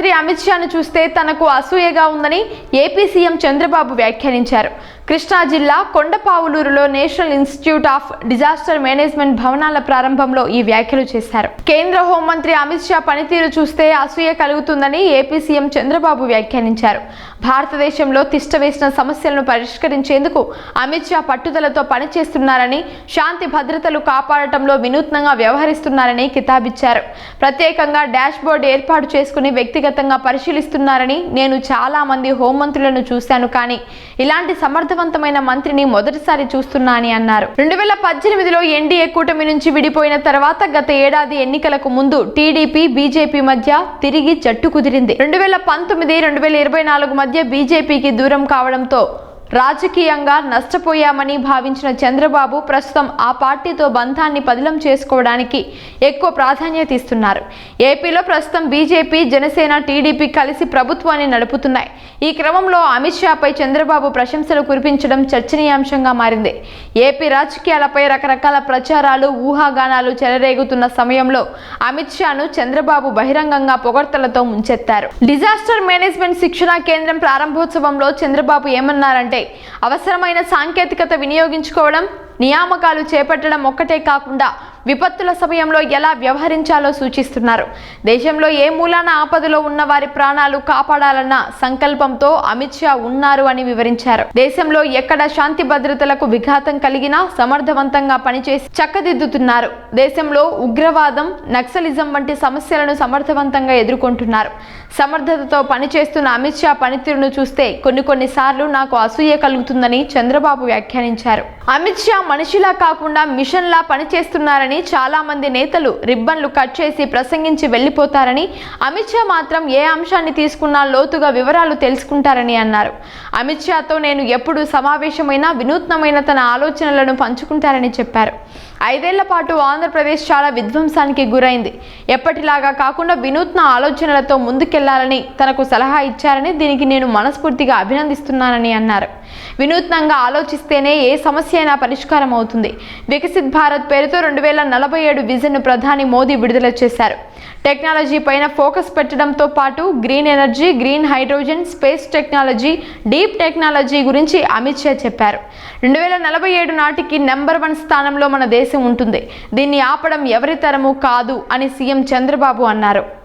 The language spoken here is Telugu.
మంత్రి అమిత్ షాను చూస్తే తనకు అసూయగా ఉందని ఏపీ సీఎం చంద్రబాబు వ్యాఖ్యానించారు. కృష్ణా జిల్లా కొండపావులూరులో national institute of disaster management భవనాల ప్రారంభంలో ఈ వ్యాఖ్యలు చేశారు. కేంద్ర హోంమంత్రి అమిత్ షా పనితీరు చూస్తే అసూయ కలుగుతుందని ఏపీ సీఎం చంద్రబాబు వ్యాఖ్యానించారు. భారతదేశంలో తిష్టవేసిన సమస్యలను పరిష్కరించేందుకు అమిత్ షా పట్టుదలతో పనిచేస్తున్నారని శాంతి భద్రతలు కాపాడటంలో వినూత్నంగా వ్యవహరిస్తున్నారని కితాబిచ్చారు. ప్రత్యేకంగా డాష్ బోర్డు ఏర్పాటు చేసుకుని వ్యక్తిగతంగా పరిశీలిస్తున్నారని నేను చాలా మంది హోంమంత్రులను చూశాను కానీ ఇలాంటి సమర్థవంతమైన మంత్రిని మొదటిసారి చూస్తున్నా అని అన్నారు. రెండు వేల పద్దెనిమిదిలో ఎన్డీఏ కూటమి నుంచి విడిపోయిన తర్వాత గత ఏడాది ఎన్నికలకు ముందు టీడీపీ బీజేపీ మధ్య తిరిగి జట్టు కుదిరింది. రెండు వేల పంతొమ్మిది రెండు వేల ఇరవై నాలుగు మధ్య బీజేపీకి దూరం కావడంతో రాజకీయంగా నష్టపోయామని భావించిన చంద్రబాబు ప్రస్తుతం ఆ పార్టీతో బంధాన్ని పదిలం చేసుకోవడానికి ఎక్కువ ప్రాధాన్యత ఇస్తున్నారు. ఏపీలో ప్రస్తుతం బీజేపీ జనసేన టీడీపీ కలిసి ప్రభుత్వాన్ని నడుపుతున్నాయి. ఈ క్రమంలో అమిత్ షాపై చంద్రబాబు ప్రశంసలు కురిపించడం చర్చనీయాంశంగా మారింది. ఏపీ రాజకీయాలపై రకరకాల ప్రచారాలు ఊహాగానాలు చెలరేగుతున్న సమయంలో అమిత్ షాను చంద్రబాబు బహిరంగంగా పొగడ్తలతో ముంచెత్తారు. డిజాస్టర్ మేనేజ్మెంట్ శిక్షణా కేంద్రం ప్రారంభోత్సవంలో చంద్రబాబు ఏమన్నారంటే అవసరమైన సాంకేతికత వినియోగించుకోవడం నియామకాలు చేపట్టడం ఒక్కటే కాకుండా విపత్తుల సమయంలో ఎలా వ్యవహరించాలో సూచిస్తున్నారు. దేశంలో ఏ మూలాన ఆపదలో ఉన్న వారి ప్రాణాలు కాపాడాలన్న సంకల్పంతో అమిత్ షా ఉన్నారు అని వివరించారు. దేశంలో ఎక్కడ శాంతి భద్రతలకు విఘాతం కలిగినా సమర్థవంతంగా పనిచేసి చక్కదిద్దుతున్నారు. దేశంలో ఉగ్రవాదం నక్సలిజం వంటి సమస్యలను సమర్థవంతంగా ఎదుర్కొంటున్నారు. సమర్థతతో పనిచేస్తున్న అమిత్ షా పనితీరును చూస్తే కొన్ని కొన్నిసార్లు నాకు అసూయ కలుగుతుందని చంద్రబాబు వ్యాఖ్యానించారు. అమిత్ షా మనిషిలా కాకుండా మిషన్లా పనిచేస్తున్నారని చాలామంది నేతలు రిబ్బన్లు కట్ చేసి ప్రసంగించి వెళ్ళిపోతారని అమిత్ షా మాత్రం ఏ అంశాన్ని తీసుకున్నా లోతుగా వివరాలు తెలుసుకుంటారని అన్నారు. అమిత్ షాతో నేను ఎప్పుడు సమావేశమైన వినూత్నమైన తన ఆలోచనలను పంచుకుంటారని చెప్పారు. ఐదేళ్ళ పాటు ఆంధ్రప్రదేశ్ చాలా విధ్వంసానికి గురైంది. ఎప్పటిలాగా కాకుండా వినూత్న ఆలోచనలతో ముందుకెళ్ళాలని తనకు సలహా ఇచ్చారని దీనికి నేను మనస్ఫూర్తిగా అభినందిస్తున్నానని అన్నారు. వినూత్నంగా ఆలోచిస్తేనే ఏ సమస్య అయినా పరిష్కారం అవుతుంది. వికసిత్ భారత్ పేరుతో రెండు వేల నలభై ఏడు విజన్ను ప్రధాని మోదీ విడుదల చేశారు. టెక్నాలజీ పైన ఫోకస్ పెట్టడంతో పాటు green energy green hydrogen space technology deep technology గురించి అమిత్ షా చెప్పారు. రెండు వేల నలభై ఏడు నాటికి నెంబర్ వన్ స్థానంలో మన దేశం ఉంటుంది. దీన్ని ఆపడం ఎవరి తరము కాదు అని సీఎం చంద్రబాబు అన్నారు.